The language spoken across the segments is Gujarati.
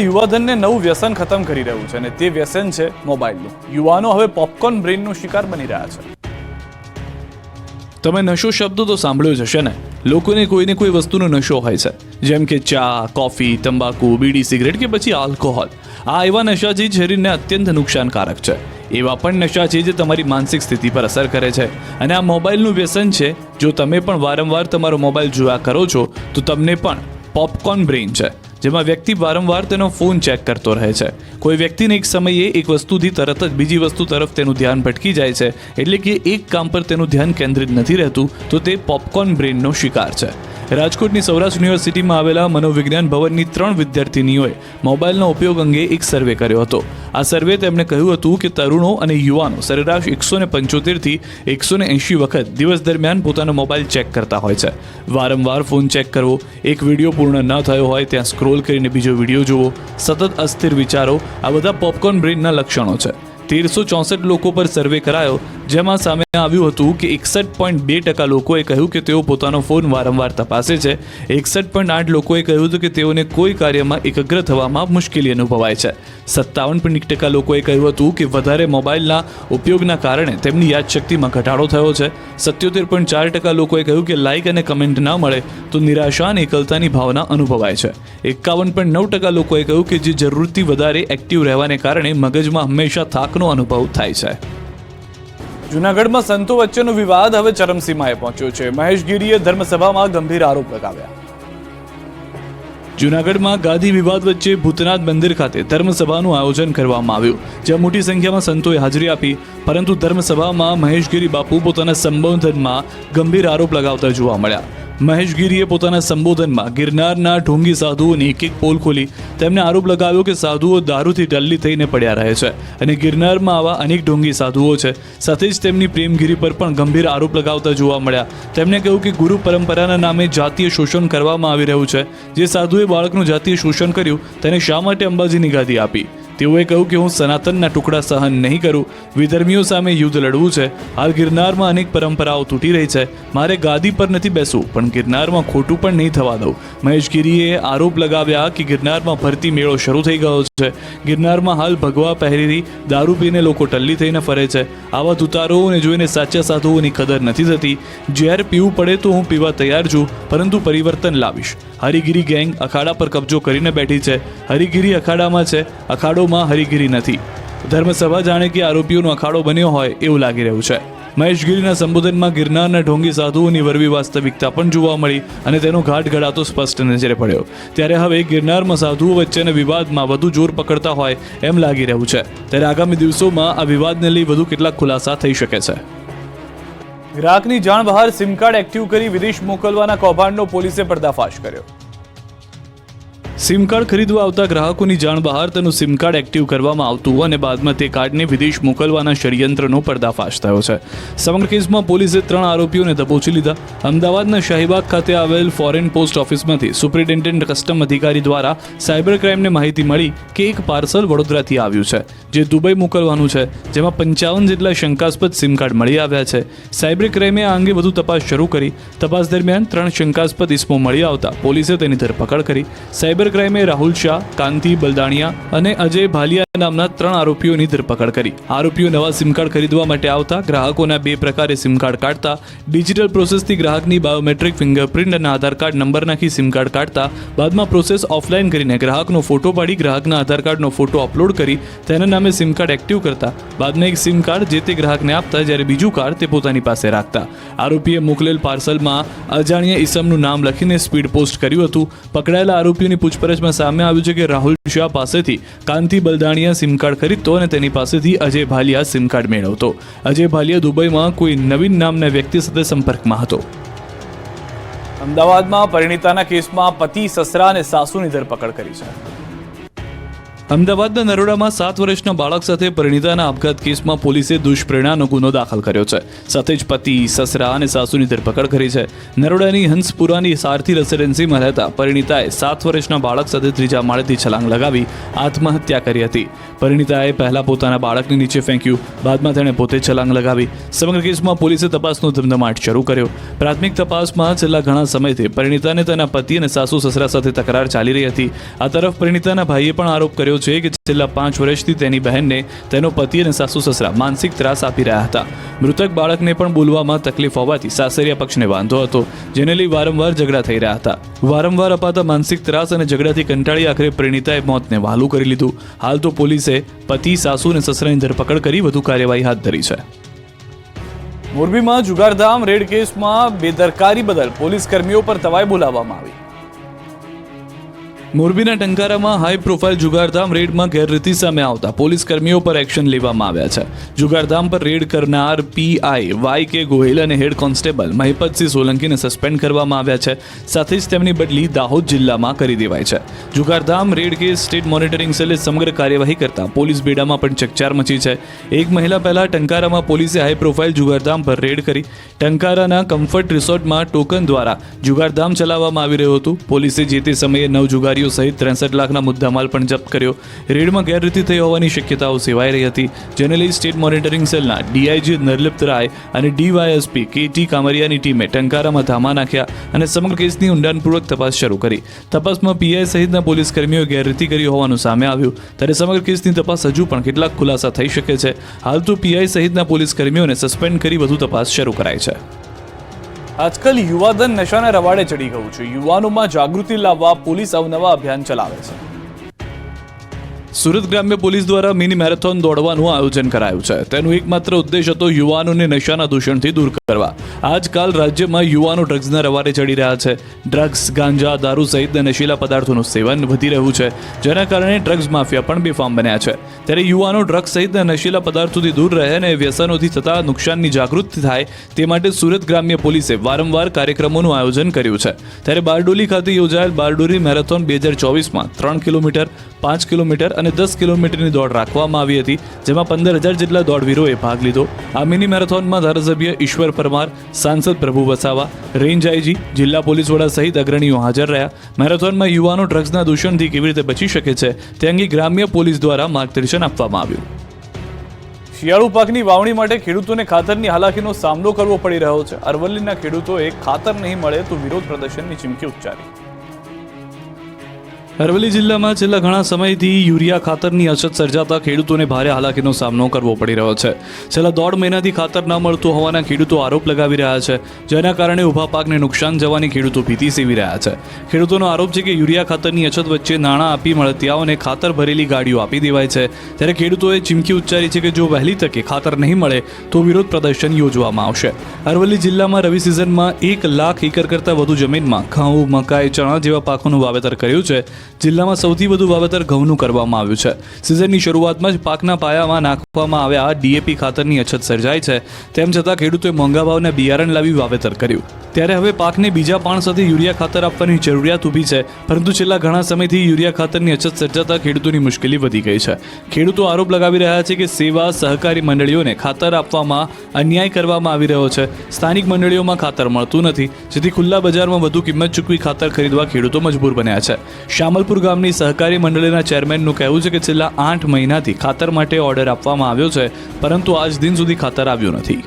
યુવાધનને નવું વ્યસન ખતમ કરી રહ્યું છે અને તે વ્યસન છે મોબાઈલનું. યુવાનો હવે પોપકોર્ન બ્રેનનો શિકાર બની રહ્યા છે. તમે નશો શબ્દ તો સાંભળ્યો જ હશે ને? લોકોને કોઈને કોઈ વસ્તુનો નશો હોય છે. જેમ કે ચા, કોફી, તંબાકુ, બીડી, સિગરેટ કે પછી આલ્કોહોલ. આ એવા નશા જે શરીરને અત્યંત નુકસાનકારક છે. એવા પણ નશા છે જે તમારી માનસિક સ્થિતિ પર અસર કરે છે. અને આ મોબાઈલનું વ્યસન છે, જો તમે પણ વારંવાર તમારો મોબાઈલ જોયા કરો છો, તો તમને પણ પોપકોર્ન બ્રેઇન છે. જેમાં વ્યક્તિ વારંવાર તેનો ફોન ચેક કરતો રહે છે. કોઈ વ્યક્તિને એક સમયે એક વસ્તુથી તરત જ બીજી વસ્તુ તરફ તેનું ધ્યાન ભટકી જાય છે, એટલે કે એક કામ પર તેનું ધ્યાન કેન્દ્રિત નથી રહેતું, તો તે પોપકોર્ન બ્રેનનો શિકાર છે. રાજકોટની સૌરાષ્ટ્ર યુનિવર્સિટીમાં આવેલા મનોવિજ્ઞાન ભવનની ત્રણ વિદ્યાર્થીનીઓએ મોબાઈલનો ઉપયોગ અંગે એક સર્વે કર્યો હતો. આ સર્વે તેમણે કહ્યું હતું કે તરુણો અને યુવાનો સરેરાશ એકસો ને પંચોતેરથી એકસો ને એંશી વખત દિવસ દરમિયાન પોતાનો મોબાઈલ ચેક કરતા હોય છે. વારંવાર ફોન ચેક કરવો, એક વીડિયો પૂર્ણ ન થયો હોય ત્યાં સ્ક્રોલ કરીને બીજો વીડિયો જોવો સતત અસ્થિર વિચારો, આ બધા પોપકોર્ન બ્રેનના લક્ષણો છે. તેરસો ચોસઠ લોકો પર સર્વે કરાયો, જેમાં સામે આવ્યું હતું કે એકસઠ પોઈન્ટ બે ટકા લોકોએ કહ્યું કે તેઓ પોતાનો ફોન વારંવાર તપાસે છે. એકસઠ પોઈન્ટ આઠ લોકોએ કહ્યું હતું કે તેઓને કોઈ કાર્યમાં એકાગ્ર થવામાં મુશ્કેલી અનુભવાય છે. સત્તાવન પોઈન્ટ ટકા લોકોએ કહ્યું હતું કે વધારે મોબાઈલના ઉપયોગના કારણે તેમની યાદશક્તિમાં ઘટાડો થયો છે. સત્યોતેર પોઈન્ટ ચાર ટકા લોકોએ કહ્યું કે લાઇક અને કમેન્ટ ન મળે તો નિરાશા અને એકલતાની ભાવના અનુભવાય છે. એકાવન પોઈન્ટ નવ ટકા લોકોએ કહ્યું કે જે જરૂરથી વધારે એક્ટિવ રહેવાને કારણે મગજમાં હંમેશા થાકનો અનુભવ થાય છે. જૂનાગઢમાં સંતો વચ્ચેનો વિવાદ હવે ચરમસીમાએ પહોંચ્યો છે. મહેશગીરીએ ધર્મસભામાં ગંભીર આરોપ લગાવ્યા. જૂનાગઢમાં ગાદી વિવાદ વચ્ચે ભૂતનાથ મંદિર ખાતે ધર્મસભાનું આયોજન કરવામાં આવ્યું જ્યાં મોટી સંખ્યામાં સંતોએ હાજરી આપી પરંતુ ધર્મસભામાં મહેશગીરી બાપુ પોતાના સંબોધનમાં ગંભીર આરોપ લગાવતા જોવા મળ્યા. મહેશગીરીએ પોતાના સંબોધનમાં ગિરનારના ઢોંગી સાધુઓની એક એક પોલ ખોલી. તેમને આરોપ લગાવ્યો કે સાધુઓ દારૂથી ટલ્લી થઈને પડ્યા રહે છે અને ગિરનારમાં આવા અનેક ઢોંગી સાધુઓ છે. સાથે જ તેમની પ્રેમગીરી પર પણ ગંભીર આરોપ લગાવતા જોવા મળ્યા. તેમણે કહ્યું કે ગુરુ પરંપરાના નામે જાતીય શોષણ કરવામાં આવી રહ્યું છે. જે સાધુએ બાળકનું જાતીય શોષણ કર્યું, તેને શા માટે અંબાજીની ગાદી આપી? તેઓએ કહ્યું કે હું સનાતનના ટુકડા સહન નહીં કરું. વિધર્મીઓ સામે યુદ્ધ લડવું છે. હાલ ગિરનારમાં અનેક પરંપરાઓ તૂટી રહી છે. મારે ગાદી પર નથી બેસવું, પણ ગિરનારમાં ખોટું પણ નહીં થવા દઉં. મહેશગીરીએ આરોપ લગાવ્યા કે ગિરનારમાં ભરતી મેળો શરૂ થઈ ગયો છે. ગિરનારમાં હાલ ભગવા પહેરી દારૂ પીને લોકો ટલ્લી થઈને ફરે છે. આવા તુતારોને જોઈને સાચા સાધુઓની કદર નથી થતી. જ્યારે પીવું પડે તો હું પીવા તૈયાર છું, પરંતુ પરિવર્તન લાવીશ. હરિગીરી ગેંગ અખાડા પર કબજો કરીને બેઠી છે. હરિગીરી અખાડામાં છે. અખાડોમાં હરીગીરી નથી. ધર્મસભા જાણે કે આરોપીઓનો અખાડો બન્યો હોય એવું લાગી રહ્યું છે. મહેશગીરીના સંબોધનમાં ગિરનારના ઢોંગી સાધુઓની વરવી વાસ્તવિકતા પણ જોવા મળી અને તેનો ઘાટ ઘડાતો સ્પષ્ટ નજરે પડ્યો. ત્યારે હવે ગિરનારમાં સાધુઓ વચ્ચેના વિવાદમાં વધુ જોર પકડતા હોય એમ લાગી રહ્યું છે. ત્યારે આગામી દિવસોમાં આ વિવાદને લઈ વધુ કેટલાક ખુલાસા થઈ શકે છે. ગ્રાહકની જાણ બહાર સિમ કાર્ડ એક્ટિવ કરી વિદેશ મોકલવાના કૌભાંડનો પોલીસે પર્દાફાશ કર્યો. સિમ કાર્ડ ખરીદવા આવતા ગ્રાહકોની જાણ બહાર તેનું સિમ કાર્ડ એક્ટિવ કરવામાં આવતું અને બાદમાં તે કાર્ડને વિદેશ મોકલવાના ષડયંત્રનો પર્દાફાશ થયો છે. સમગ્ર કેસમાં પોલીસે ત્રણ આરોપીઓને દબોચી લીધા. અમદાવાદના શાહીબાગ ખાતે આવેલ ફોરેન પોસ્ટ ઓફિસમાંથી સુપ્રિન્ટેન્ડન્ટ કસ્ટમ અધિકારી દ્વારા સાયબર ક્રાઇમને માહિતી મળી કે એક પાર્સલ વડોદરાથી આવ્યું છે, જે દુબઈ મોકલવાનું છે, જેમાં પંચાવન જેટલા શંકાસ્પદ સિમ કાર્ડ મળી આવ્યા છે. સાયબર ક્રાઇમે આ અંગે વધુ તપાસ શરૂ કરી. તપાસ દરમિયાન ત્રણ શંકાસ્પદ ઇસમો મળી આવતા પોલીસે તેની ધરપકડ કરી. સાયબર ક્રાઇમે રાહુલ શાહ, કાંતિ બલદાણિયા અને અજય ભાલિયા નામના ત્રણ આરોપીઓની ધરપકડ કરી. આરોપીઓ નવા સિમ કાર્ડ ખરીદવા માટે આવતા ગ્રાહકોના બે પ્રકારે સિમ કાર્ડ કાઢતા, ડિજિટલ પ્રોસેસથી ગ્રાહકની બાયોમેટ્રિક ફિંગરપ્રિન્ટ અને આધાર કાર્ડ નંબર નાખી સિમ કાર્ડ કાઢતા, બાદમાં પ્રોસેસ ઓફલાઈન કરીને ગ્રાહકનો ફોટો પાડી ગ્રાહકના આધાર કાર્ડનો ફોટો અપલોડ કરી તેના નામે સિમ કાર્ડ એક્ટિવ કરતા. બાદમાં એક સિમ કાર્ડ જે તે ગ્રાહકને આપતા જ્યારે બીજું કાર્ડ તે પોતાની પાસે રાખતા. આરોપીએ મોકલેલ પાર્સલમાં અજાણ્યા ઈસમનું નામ લખીને સ્પીડ પોસ્ટ કર્યું હતું. પકડાયેલા આરોપીઓની પૂછપરછમાં સામે આવ્યું છે કે રાહુલ શાહ પાસેથી કાંતિ બલદાણિયા સિમ કાર્ડ ખરીદતો અને તેની પાસેથી અજય ભાલિયા સિમ કાર્ડ મેળવતો. અજય ભાલિયા દુબઈમાં કોઈ નવીન નામના વ્યક્તિ સાથે સંપર્કમાં હતો. અમદાવાદમાં પરિણીતાના કેસમાં પતિ, સસરા અને સાસુની ધરપકડ કરી છે. અમદાવાદના નરોડામાં સાત વર્ષના બાળક સાથે પરિણીતાના આપઘાત કેસમાં પોલીસે દુષ્પ્રેરણાનો ગુનો દાખલ કર્યો છે. સાથે જ પતિ, સસરા અને સાસુની ધરપકડ કરી છે. નરોડાની હંસપુરાની સારથી રેસિડેન્સીમાં રહેતા પરિણીતાએ સાત વર્ષના બાળક સાથે ત્રીજા માળેથી છલાંગ લગાવી આત્મહત્યા કરી હતી. પરિણીતાએ પહેલા પોતાના બાળકને નીચે ફેંક્યું, બાદમાં તેણે પોતે છલાંગ લગાવી. સમગ્ર કેસમાં પોલીસે તપાસનો ધમધમાટ શરૂ કર્યો. પ્રાથમિક તપાસમાં છેલ્લા ઘણા સમયથી પરિણીતાને તેના પતિ અને સાસુ, સસરા સાથે તકરાર ચાલી રહી હતી. આ તરફ પરિણીતાના ભાઈએ પણ આરોપ કર્યો છે કે છેલ્લા પાંચ વર્ષથી તેની બહેનને તેનો પતિ અને સાસુ સસરા માનસિક ત્રાસ આપી રહ્યા હતા. મૃતક બાળકને પણ બોલવામાં તકલીફ હોવાથી સાસરિયા પક્ષને વાંધો હતો, જેને લઈ વારંવાર ઝઘડા થઈ રહ્યા હતા. વારંવાર અપાતા માનસિક ત્રાસ અને ઝઘડાથી કંટાળી આખરે પરિણીતાએ મોતને વહાલું કરી લીધું. હાલ તો પોલીસે પતિ, સાસુ અને સસરાની ધરપકડ કરી વધુ કાર્યવાહી હાથ ધરી છે. મોરબીમાં જુગારધામ રેડ કેસમાં બેદરકારી બદલ પોલીસ કર્મીઓ પર તવાઈ બોલાવવામાં આવી. મોરબીના ટંકારામાં હાઈ પ્રોફાઇલ જુગારધામ રેડમાં ગેરરીતિ સામે આવતા પોલીસ કર્મીઓ પર એક્શન લેવામાં આવ્યા છે. જુગારધામ પર રેડ કરનાર પીઆઈ વાય કે ગોહિલ અને હેડ કોન્સ્ટેબલ મહિપતસિંહ સોલંકીને સસ્પેન્ડ કરવામાં આવ્યા છે. સાથે જ તેમની બદલી દાહોદ જિલ્લામાં કરી દેવાય છે. જુગારધામ રેડ કેસ સ્ટેટ મોનિટરિંગ સેલે સમગ્ર કાર્યવાહી કરતા પોલીસ બેડામાં પણ ચકચાર મચી છે. એક મહિલા પહેલા ટંકારામાં પોલીસે હાઈ પ્રોફાઇલ જુગારધામ પર રેડ કરી ટંકારાના કમ્ફર્ટ રિસોર્ટમાં ટોકન દ્વારા જુગારધામ ચલાવવામાં આવી રહ્યું હતું. પોલીસે જે તે સમયે નવ જુગારીઓ સહિત ત્રેસઠ લાખના મુદ્દામાલ પણ જપ્ત કર્યો. રેડમાં ગેરરીતિ થઈ હોવાની શક્યતાઓ સેવાઈ રહી હતી. જેને લઈ સ્ટેટ મોનિટરિંગ સેલના ડીઆઈજી નરલિપ્ત રાય અને ડીવાયએસપી કે ટી કામરિયાની ટીમે ટંકારામાં ધામા નાખ્યા અને સમગ્ર કેસની ઊંડાણપૂર્વક તપાસ શરૂ કરી. તપાસમાં પીઆઈ સહિતના પોલીસ કર્મીઓએ ગેરરીતિ કરી હોવાનું સામે આવ્યું. ત્યારે સમગ્ર કેસની તપાસ હજુ પણ કેટલાક ખુલાસા થઈ શકે છે. હાલ તો પીઆઈ સહિતના પોલીસ કર્મીઓને સસ્પેન્ડ કરી વધુ તપાસ શરૂ કરાઈ છે. આજકાલ યુવાધન નશાના રવાડે ચડી ગયું છે. યુવાનોમાં જાગૃતિ લાવવા પોલીસ અવનવા અભિયાન ચલાવે છે. સુરત ગ્રામ્ય પોલીસ દ્વારા મિની મેરેથોન દોડવાનું આયોજન કરાયું છે. તેનો એકમાત્ર ઉદ્દેશ હતો યુવાનોને નશાના દૂષણથી દૂર કરવા. આજકાલ રાજ્યમાં યુવાનો ડ્રગ્સના રવાડે ચડી રહ્યા છે. ડ્રગ્સ, ગાંજા, દારૂ સહિત નશીલા પદાર્થોનું સેવન વધી રહ્યું છે, જેના કારણે ડ્રગ્સ માફિયા પણ બેફામ બન્યા છે. ત્યારે યુવાનો ડ્રગ્સ સહિત નશીલા પદાર્થોથી દૂર રહે અને વ્યસનોથી થતા નુકસાનની જાગૃતિ થાય તે માટે સુરત ગ્રામ્ય પોલીસે વારંવાર કાર્યક્રમોનું આયોજન કર્યું છે. ત્યારે બારડોલી ખાતે યોજાયેલ બારડોલી મેરેથોન બે હજાર ચોવીસમાં ત્રણ કિલોમીટર, પાંચ કિલોમીટર અને દસ કિલોમીટરની દોડ રાખવામાં આવી હતી, જેમાં પંદર હજાર જેટલા દોડવીરોએ ભાગ લીધો. આ મિની મેરેથોનમાં ધારાસભ્ય ઈશ્વર પરમાર, સાંસદ પ્રભુ વસાવા, રેન્જ આઈજી, જિલ્લા પોલીસ વડા સહિત અગ્રણીઓ હાજર રહ્યા. મેરેથોનમાં યુવાનો ડ્રગ્સના દૂષણથી કેવી રીતે બચી શકે છે, તે અંગે ગ્રામ્ય પોલીસ દ્વારા માર્ગદર્શન આપવામાં આવ્યું. શિયાળુ પાકની વાવણી માટે ખેડૂતોને ખાતરની હાલાકીનો સામનો કરવો પડી રહ્યો છે. અરવલ્લીના ખેડૂતોએ ખાતર નહીં મળે તો વિરોધ પ્રદર્શનની ચીમકી ઉચ્ચારી. અરવલ્લી જિલ્લામાં છેલ્લા ઘણા સમયથી યુરિયા ખાતરની અછત સર્જાતા ખેડૂતોને ભારે હાલાકીનો સામનો કરવો પડી રહ્યો છે. છેલ્લા દોઢ મહિનાથી ખાતર ન મળતું હોવાના ખેડૂતો આરોપ લગાવી રહ્યા છે. જેના કારણે ઊભા પાકને નુકસાન જવાની ખેડૂતો ભીતિ સેવી રહ્યા છે. ખેડૂતોનો આરોપ છે કે યુરિયા ખાતરની અછત વચ્ચે નાણાં આપી મળતિયાઓને ખાતર ભરેલી ગાડીઓ આપી દેવાય છે. ત્યારે ખેડૂતોએ ચીમકી ઉચ્ચારી છે કે જો વહેલી તકે ખાતર નહીં મળે, તો વિરોધ પ્રદર્શન યોજવામાં આવશે. અરવલ્લી જિલ્લામાં રવિ સિઝનમાં એક લાખ એકર કરતાં વધુ જમીનમાં ઘઉં, મકાઈ, ચણા જેવા પાકોનું વાવેતર કર્યું છે. જિલ્લામાં સૌથી વધુ વાવેતર ઘઉંનું કરવામાં આવ્યું છે. સિઝનની શરૂઆતમાં જ પાકના પાયામાં નાખવામાં આવ્યા ડીએપી ખાતરની અછત સર્જાય છે. તેમ છતાં ખેડૂતોએ મોંઘા ભાવના બિયારણ લાવી વાવેતર કર્યું. ત્યારે હવે પાકને બીજા પાણ સાથે યુરિયા ખાતર આપવાની જરૂરિયાત ઊભી છે. પરંતુ છેલ્લા ઘણા સમયથી યુરિયા ખાતરની અછત સર્જાતા ખેડૂતોની મુશ્કેલી વધી ગઈ છે. ખેડૂતો આરોપ લગાવી રહ્યા છે કે સેવા સહકારી મંડળીઓને ખાતર આપવામાં અન્યાય કરવામાં આવી રહ્યો છે. સ્થાનિક મંડળીઓમાં ખાતર મળતું નથી, જેથી ખુલ્લા બજારમાં વધુ કિંમત ચૂકવી ખાતર ખરીદવા ખેડૂતો મજબૂર બન્યા છે. શામલપુર ગામની સહકારી મંડળીના ચેરમેનનું કહેવું છે કે છેલ્લા આઠ મહિનાથી ખાતર માટે ઓર્ડર આપવામાં આવ્યો છે, પરંતુ આજ દિન સુધી ખાતર આવ્યું નથી.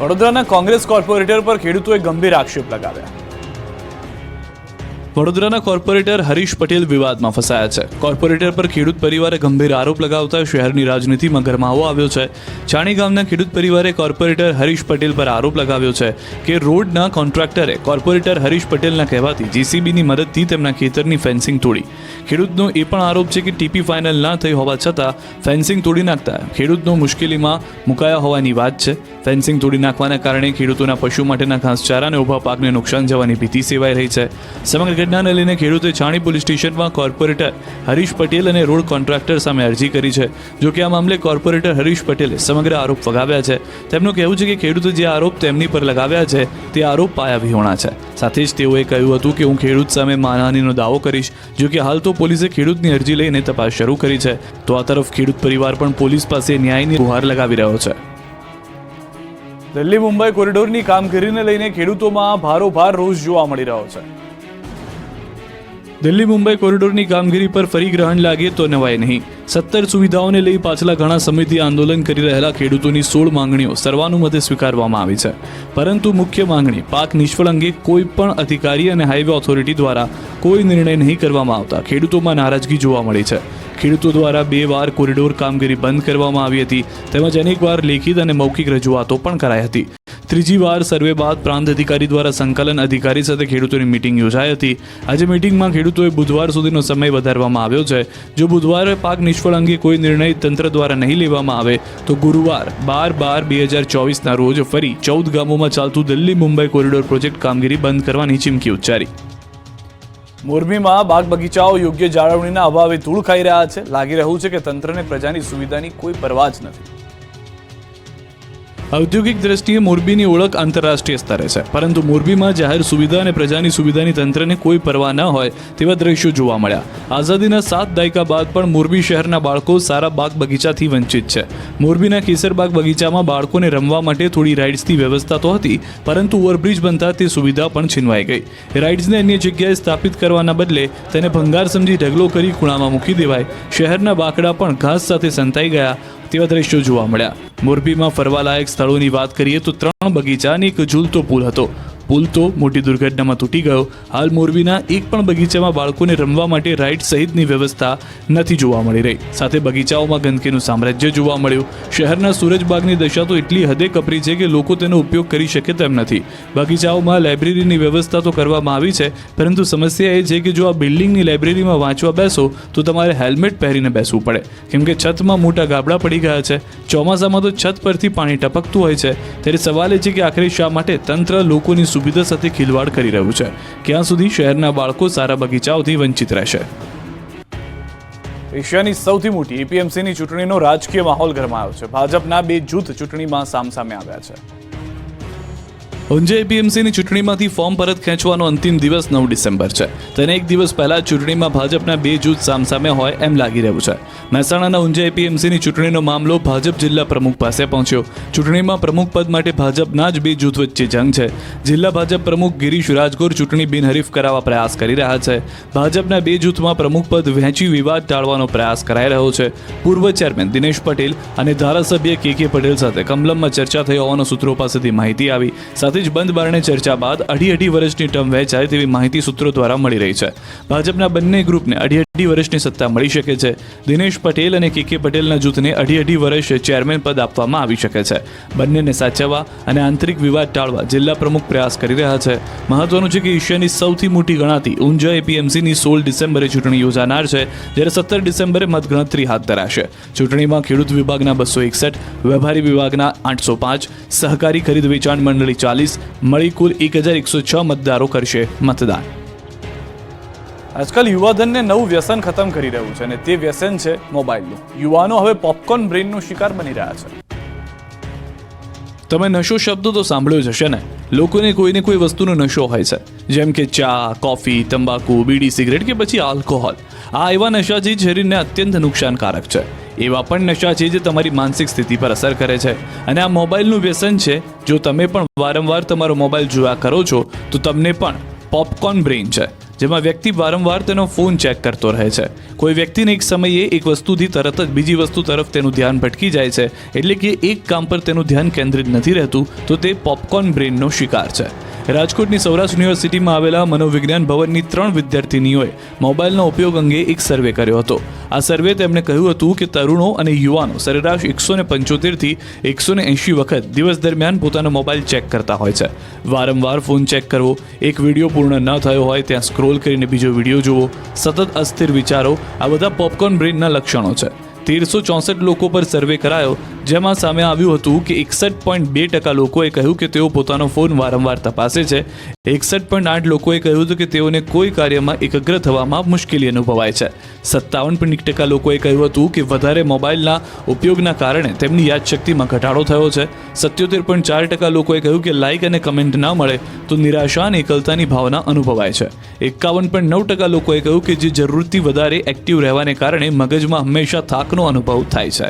વડોદરાના કોંગ્રેસ કોર્પોરેટર પર ખેડૂતોએ ગંભીર આક્ષેપ લગાવ્યા. વડોદરાના કોર્પોરેટર હરીશ પટેલ વિવાદમાં ફસાયા છે. કોર્પોરેટર પર ખેડૂત પરિવારે ગંભીર આરોપ લગાવતા શહેરની રાજનીતિમાં ગરમાવો આવ્યો છે. ચાણી ગામના ખેડૂત પરિવારે કોર્પોરેટર હરીશ પટેલ પર આરોપ લગાવ્યો છે કે રોડના કોન્ટ્રાક્ટરે કોર્પોરેટર હરીશ પટેલના કહેવાથી જીસીબીની મદદથી તેમના ખેતરની ફેન્સિંગ તોડી. ખેડૂતનો એ પણ આરોપ છે કે ટીપી ફાઇનલ ના થઈ હોવા છતાં ફેન્સિંગ તોડી નાખતા ખેડૂતનો મુશ્કેલીમાં મુકાયા હોવાની વાત છે. ફેન્સિંગ તોડી નાખવાના કારણે ખેડૂતોના પશુ માટેના ઘાસચારા અને ઊભા પાકને નુકસાન જવાની ભીતિ સેવાઈ રહી છે. સમગ્ર ઘટનાને લઈને ખેડૂતે છાણી પોલીસ સ્ટેશનમાં કોર્પોરેટર હરીશ પટેલ અને રોડ કોન્ટ્રાક્ટર સામે અરજી કરી છે. જો કે આ મામલે કોર્પોરેટર હરીશ પટેલે સમગ્ર આરોપ ફગાવ્યા છે. તેમનું કહેવું છે કે ખેડૂતે જે આરોપ તેમની પર લગાવ્યા છે, તે આરોપ પાયાવિહોણા છે. સાથે જ તેઓએ કહ્યું હતું કે હું ખેડૂત સામે માનહાનીનો દાવો કરીશ. જો કે હાલ તો પોલીસે ખેડૂતની અરજી લઈને તપાસ શરૂ કરી છે. તો આ તરફ ખેડૂત પરિવાર પણ પોલીસ પાસે ન્યાયની ગુહાર લગાવી રહ્યો છે. દિલ્હી, મુંબઈ કોરિડોરની કામગીરીને લઈને ખેડૂતોમાં ભારોભાર રોષ જોવા મળી રહ્યો છે. દિલ્હી, મુંબઈ કોરિડોરની કામગીરી પર ફરી ગ્રહણ લાગે તો નવાય નહીં. સત્તર સુવિધાઓને લઈ પાછલા ઘણા સમયથી આંદોલન કરી રહેલા ખેડૂતોની સોળ માંગણીઓ સર્વાનુમતે સ્વીકારવામાં આવી છે. પરંતુ મુખ્ય માંગણી, પાક નિષ્ફળ અંગે કોઈ પણ અધિકારી અને હાઈવે ઓથોરિટી દ્વારા કોઈ નિર્ણય નહીં કરવામાં આવતા ખેડૂતોમાં નારાજગી જોવા મળી છે. ખેડૂતો દ્વારા બે વાર કોરિડોર કામગીરી બંધ કરવામાં આવી હતી. તેમજ અનેક વાર લેખિત અને મૌખિક રજૂઆતો પણ કરાઈ હતી. ત્રીજી વાર સર્વે બાદ પ્રાંત અધિકારી દ્વારા સંકલન અધિકારી સાથે ખેડૂતોની મિટિંગ યોજાઈ હતી. આજે મિટિંગમાં ખેડૂતોએ બુધવાર સુધીનો સમય વધારવામાં આવ્યો છે. જો બુધવારે પાક નિષ્ફળ અંગે કોઈ નિર્ણય તંત્ર દ્વારા નહીં લેવામાં આવે, તો ગુરુવાર બાર બાર બે હજાર ચોવીસના રોજ ફરી ચૌદ ગામોમાં ચાલતું દિલ્હી મુંબઈ કોરિડોર પ્રોજેક્ટ કામગીરી બંધ કરવાની ચીમકી ઉચ્ચારી. મોરબીમાં બાગ બગીચાઓ યોગ્ય જાળવણીના અભાવે ધૂળ ખાઈ રહ્યા છે. લાગી રહ્યું છે કે તંત્રને પ્રજાની સુવિધાની કોઈ પરવા જ નથી. ઔદ્યોગિક દ્રષ્ટિએ મોરબીની ઓળખ આંતરરાષ્ટ્રીય સ્તરે છે. પરંતુ મોરબીમાં જાહેર સુવિધા અને પ્રજાની સુવિધાની તંત્રને કોઈ પરવા ન હોય તેવા દ્રશ્યો જોવા મળ્યા. આઝાદીના સાત દાયકા બાદ પણ મોરબી શહેરના બાળકો સારા બાગ બગીચાથી વંચિત છે. મોરબીના કેસરબાગ બગીચામાં બાળકોને રમવા માટે થોડી રાઇડ્સની વ્યવસ્થા તો હતી, પરંતુ ઓવરબ્રિજ બનતા તે સુવિધા પણ છીનવાઈ ગઈ. રાઇડ્સને અન્ય જગ્યાએ સ્થાપિત કરવાના બદલે તેને ભંગાર સમજી ઢગલો કરી ખૂણામાં મૂકી દેવાય. શહેરના બાકડા પણ ઘાસ સાથે સંતાઈ ગયા તેવા દ્રશ્યો જોવા મળ્યા. મોરબીમાં ફરવાલાયક સ્થળોની વાત કરીએ તો ત્રણ બગીચા અને એક ઝૂલતો પુલ હતો. પુલ તો મોટી દુર્ઘટનામાં તૂટી ગયો. હાલ મોરબીના એક પણ બગીચામાં બાળકોને રમવા માટે રાઇડ સહિતની વ્યવસ્થા નથી જોવા મળી રહી. સાથે બગીચાઓમાં ગંદકીનું સામ્રાજ્ય જોવા મળ્યું. શહેરના સૂરજબાગની દશા તો એટલી હદે કપરી છે કે લોકો તેનો ઉપયોગ કરી શકે તેમ નથી. બગીચાઓમાં લાઇબ્રેરીની વ્યવસ્થા તો કરવામાં આવી છે, પરંતુ સમસ્યા એ છે કે જો આ બિલ્ડિંગની લાઇબ્રેરીમાં વાંચવા બેસો, તો તમારે હેલ્મેટ પહેરીને બેસવું પડે. કેમ કે છતમાં મોટા ગાબડા પડી ગયા છે. ચોમાસામાં તો છત પરથી પાણી ટપકતું હોય છે. ત્યારે સવાલ એ છે કે આખરે શા માટે તંત્ર લોકોની સુવિધા સાથે ખિલવાડ કરી રહ્યું છે. ક્યાં સુધી શહેરના બાળકો સારા બગીચાઓથી વંચિત રહેશે? એશિયાની સૌથી મોટી એપીએમસીની ચૂંટણીનો રાજકીય માહોલ ગરમાયો છે. ભાજપના બે જૂથ ચૂંટણીમાં સામસામે આવ્યા છે. ઊંઝા એપીએમસીની ચૂંટણીમાંથી ફોર્મ પરત ખેંચવાનો અંતિમ દિવસ નવ ડિસેમ્બર છે. તેને એક દિવસ પહેલા ચૂંટણીમાં ભાજપના બે જૂથ સામસામે હોય એમ લાગી રહ્યું છે. મહેસાણાના ઊંઝા એપીએમસીની ચૂંટણીનો મામલો ભાજપ જિલ્લા પ્રમુખ પાસે પહોંચ્યો. ચૂંટણીમાં પ્રમુખ પદ માટે ભાજપના જ બે જૂથ વચ્ચે જંગ છે. જિલ્લા ભાજપ પ્રમુખ ગિરીશ રાજગોર ચૂંટણી બિનહરીફ કરાવવા પ્રયાસ કરી રહ્યા છે. ભાજપના બે જૂથમાં પ્રમુખ પદ વહેંચી વિવાદ ટાળવાનો પ્રયાસ કરાઈ રહ્યો છે. પૂર્વ ચેરમેન દિનેશ પટેલ અને ધારાસભ્ય કે કે પટેલ સાથે કમલમમાં ચર્ચા થઈ હોવાનો સૂત્રો પાસેથી માહિતી આવી. સાથે જ બંધ બારણે ચર્ચા બાદ અઢી અઢી વર્ષની ટર્મ વહેંચાય તેવી માહિતી સૂત્રો દ્વારા મળી રહી છે. ભાજપના બંને ગ્રુપને અઢી અઢી વર્ષની સત્તા મળી શકે છે. દિનેશ પટેલ અને કે કે પટેલના જૂથને અઢી અઢી વર્ષ ચેરમેન પદ આપવામાં આવી શકે છે. બંનેને સાચવવા અને આંતરિક વિવાદ ટાળવા જિલ્લા પ્રમુખ પ્રયાસ કરી રહ્યા છે. મહત્વનું છે કે એશિયાની સૌથી મોટી ગણાતી ઊંઝા એપીએમસીની સોળ ડિસેમ્બરે ચૂંટણી યોજાનાર છે. જ્યારે સત્તર ડિસેમ્બરે મતગણતરી હાથ ધરાશે. ચૂંટણીમાં ખેડૂત વિભાગના બસો એકસઠ વેપારી વિભાગના આઠસો પાંચ, સહકારી ખરીદ વેચાણ મંડળી ચાલીસ મળી કુલ એક હજાર એકસો છ મતદારો કરશે મતદાન. આજકાલ યુવાધનને નવું વ્યસન ખતમ કરી રહ્યું છે અને તે વ્યસન છે મોબાઈલનું. યુવાનો હવે પોપકોર્ન બ્રેનનો શિકાર બની રહ્યા છે. તમે નશો શબ્દ તો સાંભળ્યો જ હશે ને? લોકોને કોઈને કોઈ વસ્તુનો નશો હોય છે. જેમ કે ચા, કોફી, તંબાકુ, બીડી, સિગરેટ કે પછી આલ્કોહોલ. આ એવા નશા જે શરીરને અત્યંત નુકસાનકારક છે. એવા પણ નશા છે જે તમારી માનસિક સ્થિતિ પર અસર કરે છે. અને આ મોબાઈલનું વ્યસન છે, જો તમે પણ વારંવાર તમારો મોબાઈલ જોયા કરો છો, તો તમને પણ પોપકોર્ન બ્રેઇન છે. જેમાં વ્યક્તિ વારંવાર તેનો ફોન ચેક કરતો રહે છે. કોઈ વ્યક્તિને એક સમયે એક વસ્તુથી તરત જ બીજી વસ્તુ તરફ તેનું ધ્યાન ભટકી જાય છે, એટલે કે એક કામ પર તેનું ધ્યાન કેન્દ્રિત નથી રહેતું, તો તે પોપકોર્ન બ્રેનનો શિકાર છે. રાજકોટની સૌરાષ્ટ્ર યુનિવર્સિટીમાં આવેલા મનોવિજ્ઞાન ભવનની ત્રણ વિદ્યાર્થીનીઓએ મોબાઈલનો ઉપયોગ અંગે એક સર્વે કર્યો હતો. આ સર્વે તેમણે કહ્યું હતું કે તરુણો અને યુવાનો સરેરાશ એકસો ને પંચોતેરથી એકસો ને એંશી વખત દિવસ દરમિયાન પોતાનો મોબાઈલ ચેક કરતા હોય છે. વારંવાર ફોન ચેક કરવો, એક વીડિયો પૂર્ણ ન થયો હોય ત્યાં સ્ક્રોલ કરીને બીજો વીડિયો જુઓ. સતત અસ્થિર વિચારો. આ બધા પોપકોર્ન બ્રેઇનના લક્ષણો છે. તેરસો ચોસઠ લોકો પર સર્વે કરાયો, જેમાં સામે આવ્યું હતું કે એકસઠ પોઈન્ટ બે ટકા લોકોએ કહ્યું કે તેઓ પોતાનો ફોન વારંવાર તપાસે છે. એકસઠ પોઈન્ટ આઠ લોકોએ કહ્યું હતું કે તેઓને કોઈ કાર્યમાં એકાગ્ર થવામાં મુશ્કેલી અનુભવાય છે. સત્તાવન પોઈન્ટ ટકા લોકોએ કહ્યું હતું કે વધારે મોબાઈલના ઉપયોગના કારણે તેમની યાદશક્તિમાં ઘટાડો થયો છે. સત્યોતેર પોઈન્ટ ચાર ટકા લોકોએ કહ્યું કે લાઇક અને કમેન્ટ ન મળે તો નિરાશા અને એકલતાની ભાવના અનુભવાય છે. એકાવન પોઈન્ટ નવ ટકા લોકોએ કહ્યું કે જે જરૂરથી વધારે એક્ટિવ રહેવાને કારણે મગજમાં હંમેશા થાકનો અનુભવ થાય છે.